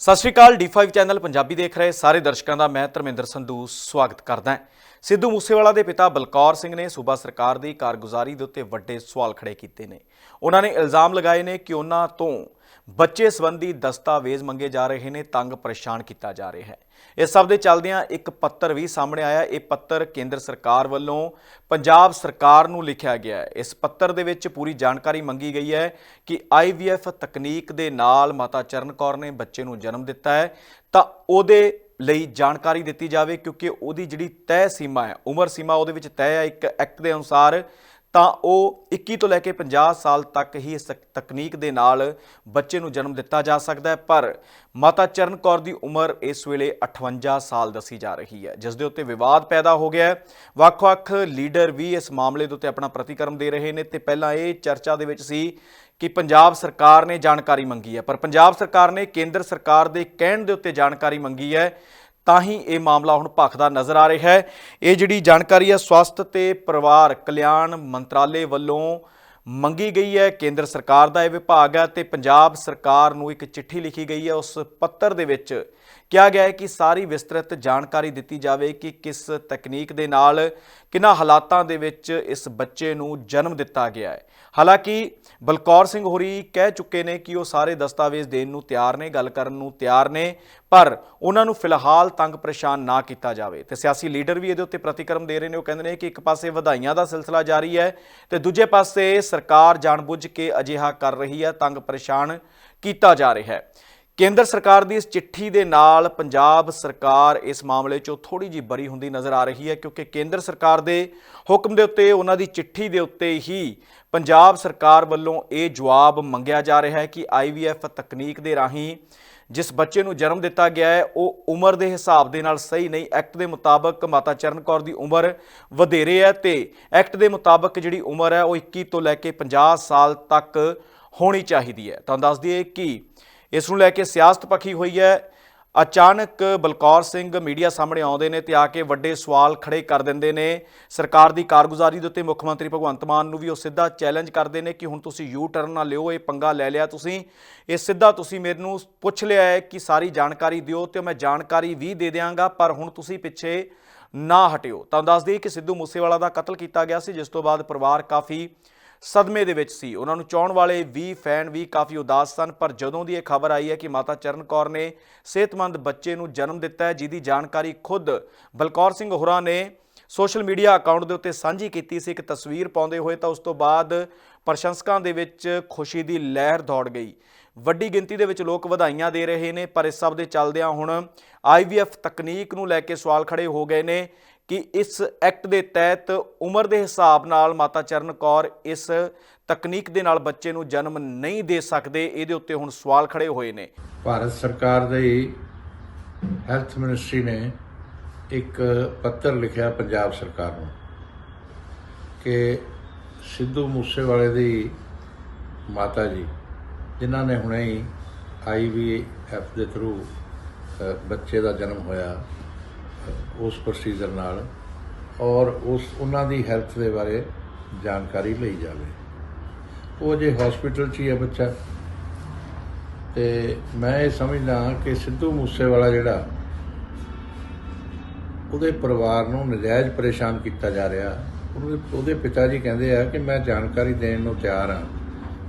ਸਤਿ ਸ਼੍ਰੀ ਅਕਾਲ D5 channel Punjabi ਦੇਖ ਰਹੇ ਸਾਰੇ ਦਰਸ਼ਕਾਂ ਦਾ, ਮੈਂ ਧਰਮਿੰਦਰ ਸੰਧੂ, ਸਵਾਗਤ ਕਰਦਾ ਹਾਂ। ਸਿੱਧੂ ਮੂਸੇਵਾਲਾ ਦੇ ਪਿਤਾ ਬਲਕੌਰ ਸਿੰਘ ਨੇ ਸੂਬਾ ਸਰਕਾਰ ਦੀ ਕਾਰਗੁਜ਼ਾਰੀ ਦੇ ਉੱਤੇ ਵੱਡੇ ਸਵਾਲ ਖੜੇ ਕੀਤੇ ਨੇ। ਉਹਨਾਂ ਨੇ ਇਲਜ਼ਾਮ ਲਗਾਏ ਨੇ ਕਿ ਉਹਨਾਂ ਤੋਂ ਬੱਚੇ ਸੰਬੰਧੀ ਦਸਤਾਵੇਜ਼ ਮੰਗੇ ਜਾ ਰਹੇ ਨੇ, ਤੰਗ ਪਰੇਸ਼ਾਨ ਕੀਤਾ ਜਾ ਰਿਹਾ ਹੈ। ਇਸ ਸਭ ਦੇ ਚੱਲਦਿਆਂ ਇੱਕ ਪੱਤਰ ਵੀ ਸਾਹਮਣੇ ਆਇਆ। ਇਹ ਪੱਤਰ ਕੇਂਦਰ ਸਰਕਾਰ ਵੱਲੋਂ ਪੰਜਾਬ ਸਰਕਾਰ ਨੂੰ ਲਿਖਿਆ ਗਿਆ ਹੈ। ਇਸ ਪੱਤਰ ਦੇ ਵਿੱਚ ਪੂਰੀ ਜਾਣਕਾਰੀ ਮੰਗੀ ਗਈ ਹੈ ਕਿ IVF ਤਕਨੀਕ ਦੇ ਨਾਲ ਮਾਤਾ ਚਰਨ ਕੌਰ ਨੇ ਬੱਚੇ ਨੂੰ ਜਨਮ ਦਿੱਤਾ ਹੈ। ਤਾਂ ਉਹਦੇ ਲਈ ਜਾਣਕਾਰੀ ਦਿੱਤੀ ਜਾਵੇ, ਕਿਉਂਕਿ ਉਹਦੀ ਜਿਹੜੀ ਤੈਅ ਸੀਮਾ ਹੈ, ਉਮਰ ਸੀਮਾ ਉਹਦੇ ਵਿੱਚ ਤੈਅ ਹੈ। ਇੱਕ ਐਕਟ ਦੇ ਅਨੁਸਾਰ ਤਾਂ ਉਹ 21 ਤੋਂ ਲੈ ਕੇ 50 ਸਾਲ ਤੱਕ ਹੀ ਇਸ ਤਕ- ਤਕਨੀਕ ਦੇ ਨਾਲ ਬੱਚੇ ਨੂੰ ਜਨਮ ਦਿੱਤਾ ਜਾ ਸਕਦਾ ਹੈ। ਪਰ ਮਾਤਾ ਚਰਨ ਕੌਰ ਦੀ ਉਮਰ ਇਸ ਵੇਲੇ 58 ਸਾਲ ਦੱਸੀ ਜਾ ਰਹੀ ਹੈ। ਜਿਸ ਦੇ ਉੱਤੇ ਵਿਵਾਦ ਪੈਦਾ ਹੋ ਗਿਆ ਹੈ। ਵੱਖ-ਵੱਖ ਲੀਡਰ ਵੀ ਇਸ ਮਾਮਲੇ ਦੇ ਉੱਤੇ ਆਪਣਾ ਪ੍ਰਤੀਕਰਮ ਦੇ ਰਹੇ ਨੇ ਤੇ ਪਹਿਲਾਂ ਇਹ ਚਰਚਾ ਦੇ ਵਿੱਚ ਸੀ ਕਿ ਪੰਜਾਬ ਸਰਕਾਰ ਨੇ ਜਾਣਕਾਰੀ ਮੰਗੀ ਹੈ। ਪਰ ਪੰਜਾਬ ਸਰਕਾਰ ਨੇ ਕੇਂਦਰ ਸਰਕਾਰ ਦੇ ਕਹਿਣ ਦੇ ਉੱਤੇ ਜਾਣਕਾਰੀ ਮੰਗੀ ਹੈ ਤਾਂ ਹੀ ਇਹ ਮਾਮਲਾ ਹੁਣ ਭਖਦਾ ਨਜ਼ਰ ਆ ਰਿਹਾ ਹੈ। ਇਹ ਜਿਹੜੀ ਜਾਣਕਾਰੀ ਹੈ, ਸਵਾਸਥ ਤੇ ਪਰਿਵਾਰ ਕਲਿਆਣ ਮੰਤਰਾਲੇ ਵੱਲੋਂ ਮੰਗੀ ਗਈ ਹੈ। ਕੇਂਦਰ ਸਰਕਾਰ ਦਾ ਇਹ ਵਿਭਾਗ ਹੈ ਤੇ ਪੰਜਾਬ ਸਰਕਾਰ ਨੂੰ ਇੱਕ ਚਿੱਠੀ ਲਿਖੀ ਗਈ ਹੈ। ਉਸ ਪੱਤਰ ਦੇ ਵਿੱਚ ਕਿਹਾ ਗਿਆ ਹੈ ਕਿ ਸਾਰੀ ਵਿਸਤ੍ਰਿਤ ਜਾਣਕਾਰੀ ਦਿੱਤੀ ਜਾਵੇ ਕਿ ਕਿਸ ਤਕਨੀਕ ਦੇ ਨਾਲ ਕਿਹਨਾਂ ਹਾਲਾਤਾਂ ਦੇ ਵਿੱਚ ਇਸ ਬੱਚੇ ਨੂੰ ਜਨਮ ਦਿੱਤਾ ਗਿਆ ਹੈ। ਹਾਲਾਂਕਿ ਬਲਕੌਰ ਸਿੰਘ ਹੋਰੀ ਕਹਿ ਚੁੱਕੇ ਨੇ ਕਿ ਉਹ ਸਾਰੇ ਦਸਤਾਵੇਜ਼ ਦੇਣ ਨੂੰ ਤਿਆਰ ਨੇ, ਗੱਲ ਕਰਨ ਨੂੰ ਤਿਆਰ ਨੇ, ਪਰ ਉਹਨਾਂ ਨੂੰ ਫਿਲਹਾਲ ਤੰਗ ਪਰੇਸ਼ਾਨ ਨਾ ਕੀਤਾ ਜਾਵੇ। ਤੇ ਸਿਆਸੀ ਲੀਡਰ ਵੀ ਇਹਦੇ ਉੱਤੇ ਪ੍ਰਤੀਕਰਮ ਦੇ ਰਹੇ ਨੇ। ਉਹ ਕਹਿੰਦੇ ਨੇ ਕਿ ਇੱਕ ਪਾਸੇ ਵਧਾਈਆਂ ਦਾ ਸਿਲਸਿਲਾ ਜਾਰੀ ਹੈ ਤੇ ਦੂਜੇ ਪਾਸੇ ਸਰਕਾਰ ਜਾਣਬੁੱਝ ਕੇ ਅਜਿਹਾ ਕਰ ਰਹੀ ਹੈ, ਤੰਗ ਪਰੇਸ਼ਾਨ ਕੀਤਾ ਜਾ ਰਿਹਾ ਹੈ। ਕੇਂਦਰ ਸਰਕਾਰ ਦੀ ਇਸ ਚਿੱਠੀ ਦੇ ਨਾਲ ਪੰਜਾਬ ਸਰਕਾਰ ਇਸ ਮਾਮਲੇ 'ਚੋਂ ਥੋੜੀ ਜਿਹੀ ਬਰੀ ਹੁੰਦੀ ਨਜ਼ਰ ਆ ਰਹੀ ਹੈ, ਕਿਉਂਕਿ ਕੇਂਦਰ ਸਰਕਾਰ ਦੇ ਹੁਕਮ ਦੇ ਉੱਤੇ, ਉਹਨਾਂ ਦੀ ਚਿੱਠੀ ਦੇ ਉੱਤੇ ਹੀ ਪੰਜਾਬ ਸਰਕਾਰ ਵੱਲੋਂ ਇਹ ਜਵਾਬ ਮੰਗਿਆ ਜਾ ਰਿਹਾ ਹੈ ਕਿ IVF ਤਕਨੀਕ ਦੇ ਰਾਹੀਂ ਜਿਸ ਬੱਚੇ ਨੂੰ ਜਨਮ ਦਿੱਤਾ ਗਿਆ ਹੈ, ਉਹ ਉਮਰ ਦੇ ਹਿਸਾਬ ਦੇ ਨਾਲ ਸਹੀ ਨਹੀਂ, ਐਕਟ ਦੇ ਮੁਤਾਬਕ ਮਾਤਾ ਚਰਨ ਕੌਰ ਦੀ ਉਮਰ ਵਧੇਰੇ ਹੈ ਤੇ ਐਕਟ ਦੇ ਮੁਤਾਬਕ ਜਿਹੜੀ ਉਮਰ ਹੈ, ਉਹ 21 ਤੋਂ ਲੈ ਕੇ 50 ਸਾਲ ਤੱਕ ਹੋਣੀ ਚਾਹੀਦੀ ਹੈ। ਤਾਂ ਦੱਸ ਦਈਏ ਕਿ ਇਸ ਨੂੰ ਲੈ ਕੇ ਸਿਆਸਤ ਪੱਖੀ ਹੋਈ ਹੈ। ਅਚਾਨਕ ਬਲਕੌਰ ਸਿੰਘ ਮੀਡੀਆ ਸਾਹਮਣੇ ਆਉਂਦੇ ਨੇ ਤੇ ਆ ਕੇ ਵੱਡੇ ਸਵਾਲ ਖੜੇ ਕਰ ਦਿੰਦੇ ਨੇ। ਸਰਕਾਰ ਦੀ ਕਾਰਗੁਜ਼ਾਰੀ ਦੇ ਉੱਤੇ ਮੁੱਖ ਮੰਤਰੀ ਭਗਵੰਤ ਮਾਨ ਨੂੰ ਵੀ ਉਹ ਸਿੱਧਾ ਚੈਲੰਜ ਕਰਦੇ ਨੇ ਕਿ ਹੁਣ ਤੁਸੀਂ ਯੂ ਟਰਨ ਨਾ ਲਿਓ, ਇਹ ਪੰਗਾ ਲੈ ਲਿਆ ਤੁਸੀਂ। ਇਹ ਸਿੱਧਾ ਤੁਸੀਂ ਮੈਨੂੰ ਪੁੱਛ ਲਿਆ ਹੈ ਕਿ ਸਾਰੀ ਜਾਣਕਾਰੀ ਦਿਓ ਤੇ ਮੈਂ ਜਾਣਕਾਰੀ ਵੀ ਦੇ ਦਿਆਂਗਾ, ਪਰ ਹੁਣ ਤੁਸੀਂ ਪਿੱਛੇ ਨਾ ਹਟਿਓ। ਤਾਂ ਦੱਸ ਦਈਏ ਕਿ ਸਿੱਧੂ ਮੂਸੇਵਾਲਾ ਦਾ ਕਤਲ ਕੀਤਾ ਗਿਆ ਸੀ, ਜਿਸ ਤੋਂ ਬਾਅਦ ਪਰਿਵਾਰ ਕਾਫੀ ਸਦਮੇ ਦੇ ਵਿੱਚ ਸੀ। ਉਹਨਾਂ ਨੂੰ ਚਾਹਣ ਵਾਲੇ ਵੀ ਫੈਨ ਵੀ ਕਾਫੀ ਉਦਾਸ ਸਨ, ਪਰ ਜਦੋਂ ਦੀ ਇਹ ਖਬਰ ਆਈ ਹੈ ਕਿ ਮਾਤਾ ਚਰਨ ਕੌਰ ਨੇ ਸਿਹਤਮੰਦ ਬੱਚੇ ਨੂੰ ਜਨਮ ਦਿੱਤਾ ਹੈ, ਜਿਹਦੀ ਜਾਣਕਾਰੀ ਖੁਦ ਬਲਕੌਰ ਸਿੰਘ ਹੋਰਾਂ ਨੇ ਸੋਸ਼ਲ ਮੀਡੀਆ ਅਕਾਊਂਟ ਦੇ ਉੱਤੇ ਸਾਂਝੀ ਕੀਤੀ ਸੀ, ਇੱਕ ਤਸਵੀਰ ਪਾਉਂਦੇ ਹੋਏ, ਤਾਂ ਉਸ ਤੋਂ ਬਾਅਦ ਪ੍ਰਸ਼ੰਸਕਾਂ ਦੇ ਵਿੱਚ ਖੁਸ਼ੀ ਦੀ ਲਹਿਰ ਦੌੜ ਗਈ। ਵੱਡੀ ਗਿਣਤੀ ਦੇ ਵਿੱਚ ਲੋਕ ਵਧਾਈਆਂ ਦੇ ਰਹੇ ਨੇ, ਪਰ ਇਸ ਸਭ ਦੇ ਚੱਲਦਿਆਂ ਹੁਣ IVF ਤਕਨੀਕ ਨੂੰ ਲੈ ਕੇ ਸਵਾਲ ਖੜੇ ਹੋ ਗਏ ਨੇ। ਕਿ ਇਸ ਐਕਟ ਦੇ ਤਹਿਤ ਉਮਰ ਦੇ ਹਿਸਾਬ ਨਾਲ ਮਾਤਾ ਚਰਨ ਕੌਰ ਇਸ ਤਕਨੀਕ ਦੇ ਨਾਲ ਬੱਚੇ ਨੂੰ ਜਨਮ ਨਹੀਂ ਦੇ ਸਕਦੇ, ਇਹਦੇ ਉੱਤੇ ਹੁਣ ਸਵਾਲ ਖੜੇ ਹੋਏ ਨੇ। ਭਾਰਤ ਸਰਕਾਰ ਦੀ ਹੈਲਥ ਮਿਨਿਸਟਰੀ ਨੇ ਇੱਕ ਪੱਤਰ ਲਿਖਿਆ ਪੰਜਾਬ ਸਰਕਾਰ ਨੂੰ ਕਿ ਸਿੱਧੂ ਮੂਸੇਵਾਲੇ ਦੀ ਮਾਤਾ ਜੀ, ਜਿਨ੍ਹਾਂ ਨੇ ਹੁਣੇ ਹੀ ਆਈਵੀਐਫ ਦੇ ਥਰੂ ਬੱਚੇ ਦਾ ਜਨਮ ਹੋਇਆ। ਉਸ ਪ੍ਰੋਸੀਜਰ ਨਾਲ ਔਰ ਉਸ, ਉਹਨਾਂ ਦੀ ਹੈਲਥ ਦੇ ਬਾਰੇ ਜਾਣਕਾਰੀ ਲਈ ਜਾਵੇ। ਉਹ ਜੇ ਹਸਪੀਟਲ 'ਚ ਹੀ ਹੈ ਬੱਚਾ, ਤੇ ਮੈਂ ਇਹ ਸਮਝਦਾ ਕਿ ਸਿੱਧੂ ਮੂਸੇਵਾਲਾ ਜਿਹੜਾ ਉਹਦੇ ਪਰਿਵਾਰ ਨੂੰ ਨਜਾਇਜ਼ ਪਰੇਸ਼ਾਨ ਕੀਤਾ ਜਾ ਰਿਹਾ, ਉਹਦੇ ਪਿਤਾ ਜੀ ਕਹਿੰਦੇ ਆ ਕਿ ਮੈਂ ਜਾਣਕਾਰੀ ਦੇਣ ਨੂੰ ਤਿਆਰ ਹਾਂ,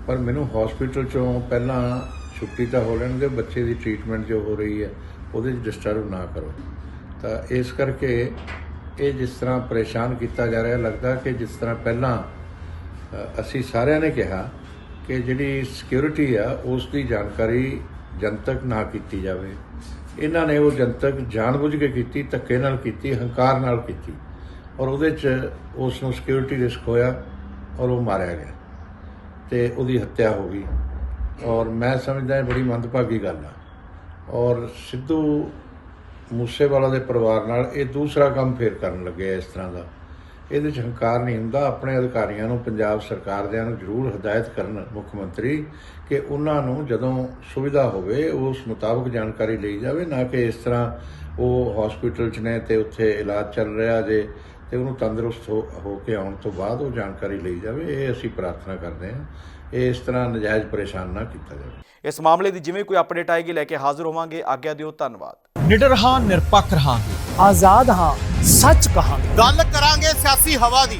ਪਰ ਮੈਨੂੰ ਹਸਪੀਟਲ ਚੋਂ ਪਹਿਲਾਂ ਛੁੱਟੀ ਤਾਂ ਹੋ ਲੈਣ ਦਿਓ, ਬੱਚੇ ਦੀ ਟ੍ਰੀਟਮੈਂਟ ਜੋ ਹੋ ਰਹੀ ਹੈ, ਉਹਦੇ 'ਚ ਡਿਸਟਰਬ ਨਾ ਕਰੋ। ਤਾਂ ਇਸ ਕਰਕੇ ਇਹ ਜਿਸ ਤਰ੍ਹਾਂ ਪਰੇਸ਼ਾਨ ਕੀਤਾ ਜਾ ਰਿਹਾ, ਲੱਗਦਾ ਕਿ ਜਿਸ ਤਰ੍ਹਾਂ ਪਹਿਲਾਂ ਅਸੀਂ ਸਾਰਿਆਂ ਨੇ ਕਿਹਾ ਕਿ ਜਿਹੜੀ ਸਿਕਿਉਰਿਟੀ ਆ, ਉਸ ਦੀ ਜਾਣਕਾਰੀ ਜਨਤਕ ਨਾ ਕੀਤੀ ਜਾਵੇ। ਇਹਨਾਂ ਨੇ ਉਹ ਜਨਤਕ ਜਾਣਬੁੱਝ ਕੇ ਕੀਤੀ, ਧੱਕੇ ਨਾਲ ਕੀਤੀ, ਹੰਕਾਰ ਨਾਲ ਕੀਤੀ ਔਰ ਉਹਦੇ 'ਚ ਉਸ ਨੂੰ ਸਿਕਿਉਰਿਟੀ ਰਿਸਕ ਹੋਇਆ ਔਰ ਉਹ ਮਾਰਿਆ ਗਿਆ ਤੇ ਉਹਦੀ ਹੱਤਿਆ ਹੋ ਗਈ। ਔਰ ਮੈਂ ਸਮਝਦਾ ਇਹ ਬੜੀ ਮੰਦਭਾਗੀ ਗੱਲ ਆ। ਔਰ ਸਿੱਧੂ ਮੂਸੇਵਾਲਾ ਦੇ ਪਰਿਵਾਰ ਨਾਲ ਇਹ ਦੂਸਰਾ ਕੰਮ ਫੇਰ ਕਰਨ ਲੱਗੇ ਇਸ ਤਰ੍ਹਾਂ ਦਾ। ਇਹਦੇ 'ਚ ਹੰਕਾਰ ਨਹੀਂ ਹੁੰਦਾ। ਆਪਣੇ ਅਧਿਕਾਰੀਆਂ ਨੂੰ ਪੰਜਾਬ ਸਰਕਾਰ ਦਿਆਂ ਨੂੰ ਜ਼ਰੂਰ ਹਦਾਇਤ ਕਰਨ ਮੁੱਖ ਮੰਤਰੀ ਕਿ ਉਹਨਾਂ ਨੂੰ ਜਦੋਂ ਸੁਵਿਧਾ ਹੋਵੇ, ਉਸ ਮੁਤਾਬਕ ਜਾਣਕਾਰੀ ਲਈ ਜਾਵੇ, ਨਾ ਕਿ ਇਸ ਤਰ੍ਹਾਂ ਉਹ ਹਸਪੀਟਲ 'ਚ ਨੇ ਤੇ ਉੱਥੇ ਇਲਾਜ ਚੱਲ ਰਿਹਾ ਜੇ ਤੇ ਉਹਨੂੰ ਤੰਦਰੁਸਤ ਹੋ ਕੇ ਆਉਣ ਤੋਂ ਬਾਅਦ ਉਹ ਜਾਣਕਾਰੀ ਲਈ ਜਾਵੇ ਇਹ ਅਸੀਂ ਪ੍ਰਾਰਥਨਾ ਕਰਦੇ ਹਾਂ ਇਹ ਇਸ ਤਰ੍ਹਾਂ ਨਜਾਇਜ਼ ਪਰੇਸ਼ਾਨ ਨਾ ਕੀਤਾ ਜਾਵੇ। ਇਸ ਮਾਮਲੇ ਦੀ ਜਿਵੇਂ ਕੋਈ ਅਪਡੇਟ ਆਏਗੀ ਲੈ ਕੇ ਹਾਜ਼ਰ ਹੋਵਾਂਗੇ। ਆਗਿਆ ਦਿਓ ਧੰਨਵਾਦ। ਨਿਡਰ ਹਾਂ ਨਿਰਪੱਖ ਰਹਾਂਗੇ। ਆਜ਼ਾਦ ਹਾਂ ਸੱਚ ਕਹਾਂਗੇ। ਗੱਲ ਕਰਾਂਗੇ ਸਿਆਸੀ ਹਵਾ ਦੀ।